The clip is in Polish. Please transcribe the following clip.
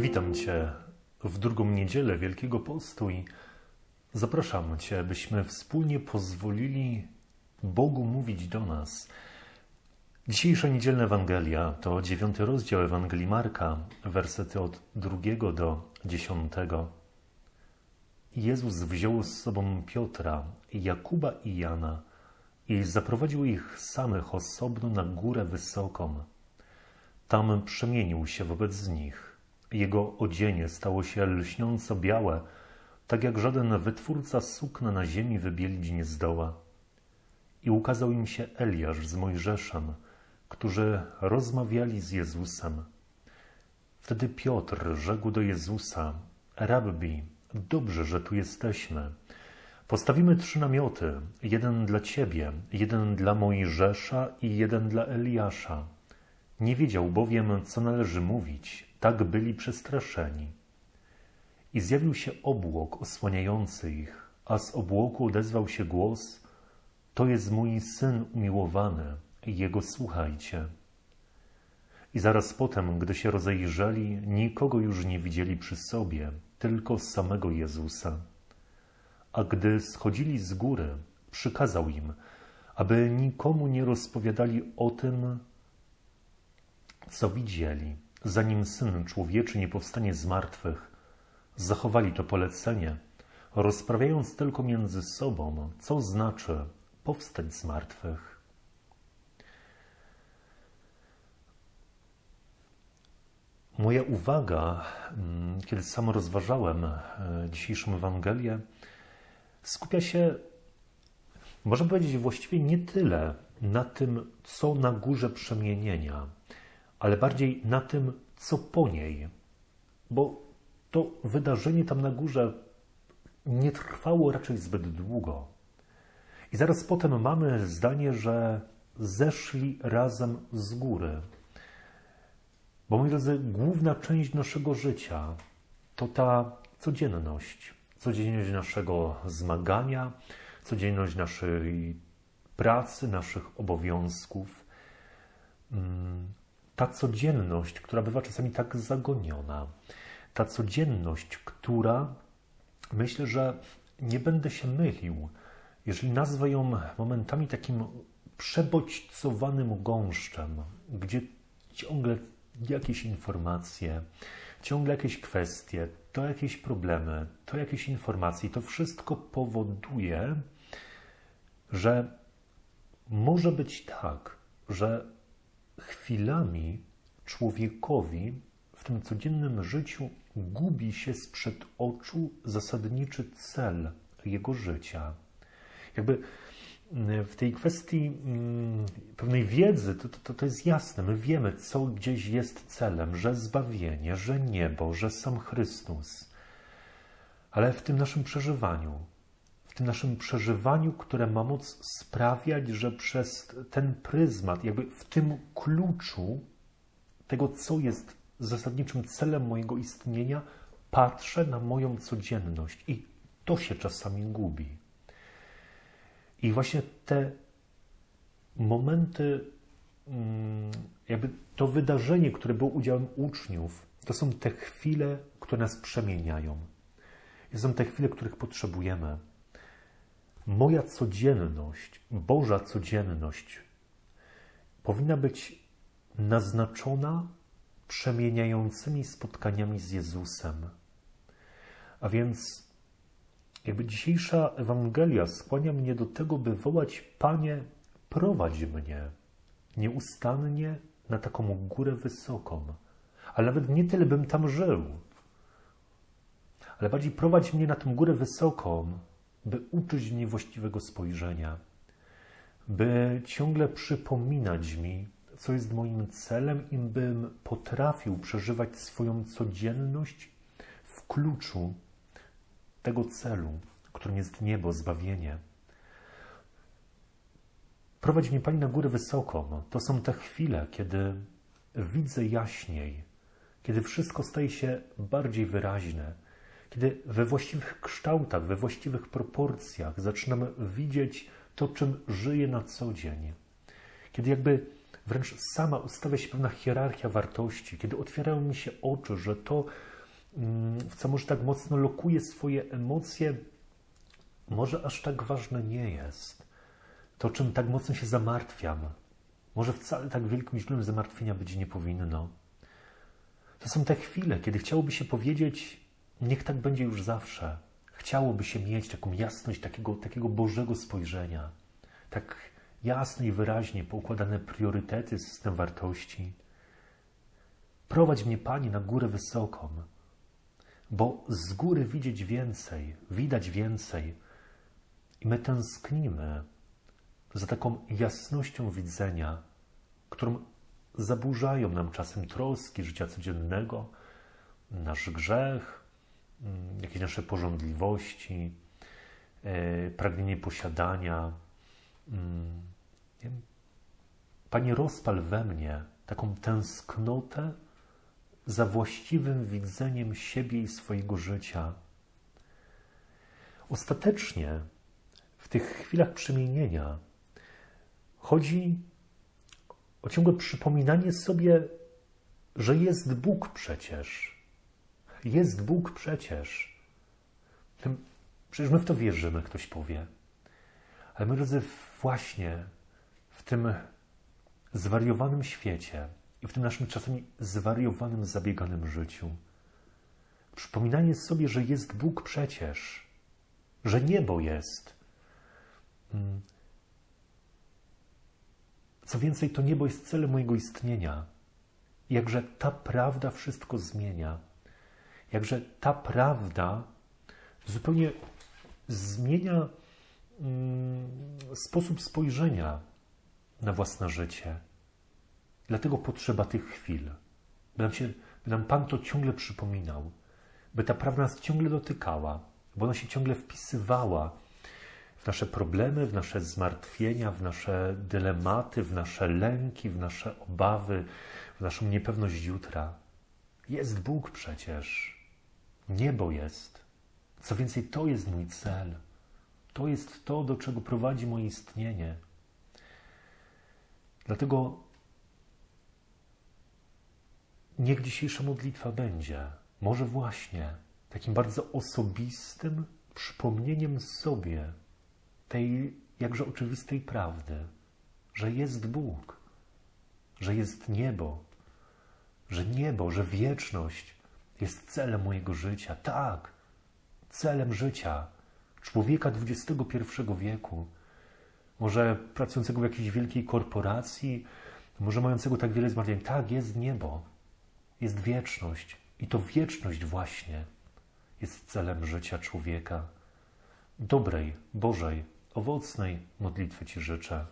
Witam Cię w drugą niedzielę Wielkiego Postu i zapraszam Cię, byśmy wspólnie pozwolili Bogu mówić do nas. Dzisiejsza niedzielna Ewangelia to dziewiąty rozdział Ewangelii Marka, wersety od drugiego do dziesiątego. Jezus wziął z sobą Piotra, Jakuba i Jana i zaprowadził ich samych osobno na górę wysoką. Tam przemienił się wobec nich. Jego odzienie stało się lśniąco białe, tak jak żaden wytwórca sukna na ziemi wybielić nie zdoła. I ukazał im się Eliasz z Mojżeszem, którzy rozmawiali z Jezusem. Wtedy Piotr rzekł do Jezusa: Rabbi, dobrze, że tu jesteśmy. Postawimy trzy namioty: jeden dla ciebie, jeden dla Mojżesza i jeden dla Eliasza. Nie wiedział bowiem, co należy mówić, tak byli przestraszeni. I zjawił się obłok osłaniający ich, a z obłoku odezwał się głos: To jest mój syn umiłowany, jego słuchajcie. I zaraz potem, gdy się rozejrzeli, nikogo już nie widzieli przy sobie, tylko samego Jezusa. A gdy schodzili z góry, przykazał im, aby nikomu nie rozpowiadali o tym, co widzieli, zanim Syn Człowieczy nie powstanie z martwych. Zachowali to polecenie, rozprawiając tylko między sobą, co znaczy powstać z martwych. Moja uwaga, mm, kiedy sam rozważałem e, dzisiejszą Ewangelię, skupia się, można powiedzieć, właściwie nie tyle na tym, co na górze przemienienia, ale bardziej na tym, co po niej. Bo to wydarzenie tam na górze nie trwało raczej zbyt długo. I zaraz potem mamy zdanie, że zeszli razem z góry. Bo moi drodzy, główna część naszego życia to ta codzienność. Codzienność naszego zmagania, codzienność naszej pracy, naszych obowiązków. Ta codzienność, która bywa czasami tak zagoniona, ta codzienność, która myślę, że nie będę się mylił, jeżeli nazwę ją momentami takim przebodźcowanym gąszczem, gdzie ciągle jakieś informacje, ciągle jakieś kwestie, to jakieś problemy, to jakieś informacje, to wszystko powoduje, że może być tak, że chwilami człowiekowi w tym codziennym życiu gubi się sprzed oczu zasadniczy cel jego życia. Jakby mm, w tej kwestii mm, pewnej wiedzy to, to, to jest jasne. My wiemy, co gdzieś jest celem, że zbawienie, że niebo, że sam Chrystus. Ale w tym naszym przeżywaniu, tym naszym przeżywaniu, które ma moc sprawiać, że przez ten pryzmat, jakby w tym kluczu tego, co jest zasadniczym celem mojego istnienia, patrzę na moją codzienność i to się czasami gubi. I właśnie te momenty, mm, jakby to wydarzenie, które było udziałem uczniów, to są te chwile, które nas przemieniają. I są te chwile, których potrzebujemy. Moja codzienność, Boża codzienność powinna być naznaczona przemieniającymi spotkaniami z Jezusem. A więc jakby dzisiejsza Ewangelia skłania mnie do tego, by wołać Panie, prowadź mnie nieustannie na taką górę wysoką. Ale nawet nie tyle bym tam żył, ale bardziej prowadź mnie na tę górę wysoką, by uczyć mnie właściwego spojrzenia, by ciągle przypominać mi, co jest moim celem, im bym potrafił przeżywać swoją codzienność w kluczu tego celu, którym jest niebo, zbawienie. Prowadź mnie Pani na górę wysoką. To są te chwile, kiedy widzę jaśniej, kiedy wszystko staje się bardziej wyraźne, kiedy we właściwych kształtach, we właściwych proporcjach zaczynam widzieć to, czym żyję na co dzień. Kiedy jakby wręcz sama ustawia się pewna hierarchia wartości, kiedy otwierają mi się oczy, że to, mm, w co może tak mocno lokuje swoje emocje, może aż tak ważne nie jest. To, czym tak mocno się zamartwiam, może wcale tak wielkim źródłem zamartwienia być nie powinno. To są te chwile, kiedy chciałoby się powiedzieć, niech tak będzie już zawsze. Chciałoby się mieć taką jasność takiego, takiego Bożego spojrzenia, tak jasno i wyraźnie poukładane priorytety, system wartości. Prowadź mnie, Panie, na górę wysoką, bo z góry widzieć więcej, widać więcej i my tęsknimy za taką jasnością widzenia, którą zaburzają nam czasem troski życia codziennego, nasz grzech, jakieś nasze porządliwości, e, pragnienie posiadania. Mm, Panie, rozpal we mnie taką tęsknotę za właściwym widzeniem siebie i swojego życia. Ostatecznie w tych chwilach przemienienia chodzi o ciągłe przypominanie sobie, że jest Bóg przecież. Jest Bóg przecież. Przecież my w to wierzymy, ktoś powie. Ale my, drodzy, właśnie w tym zwariowanym świecie i w tym naszym czasami zwariowanym, zabieganym życiu, przypominanie sobie, że jest Bóg przecież, że niebo jest. Hmm. Co więcej, to niebo jest celem mojego istnienia. Jakże ta prawda wszystko zmienia. Jakże ta prawda zupełnie zmienia mm, sposób spojrzenia na własne życie. Dlatego potrzeba tych chwil, by nam, się, by nam Pan to ciągle przypominał, by ta prawda nas ciągle dotykała, bo ona się ciągle wpisywała w nasze problemy, w nasze zmartwienia, w nasze dylematy, w nasze lęki, w nasze obawy, w naszą niepewność jutra. Jest Bóg przecież. Niebo jest. Co więcej, to jest mój cel. To jest to, do czego prowadzi moje istnienie. Dlatego niech dzisiejsza modlitwa będzie może właśnie takim bardzo osobistym przypomnieniem sobie tej jakże oczywistej prawdy, że jest Bóg, że jest niebo, że niebo, że wieczność jest celem mojego życia. Tak, celem życia człowieka XXI wieku może pracującego w jakiejś wielkiej korporacji, może mającego tak wiele zmartwień. Tak, jest niebo, jest wieczność. I to wieczność właśnie jest celem życia człowieka. Dobrej, Bożej, owocnej modlitwy Ci życzę.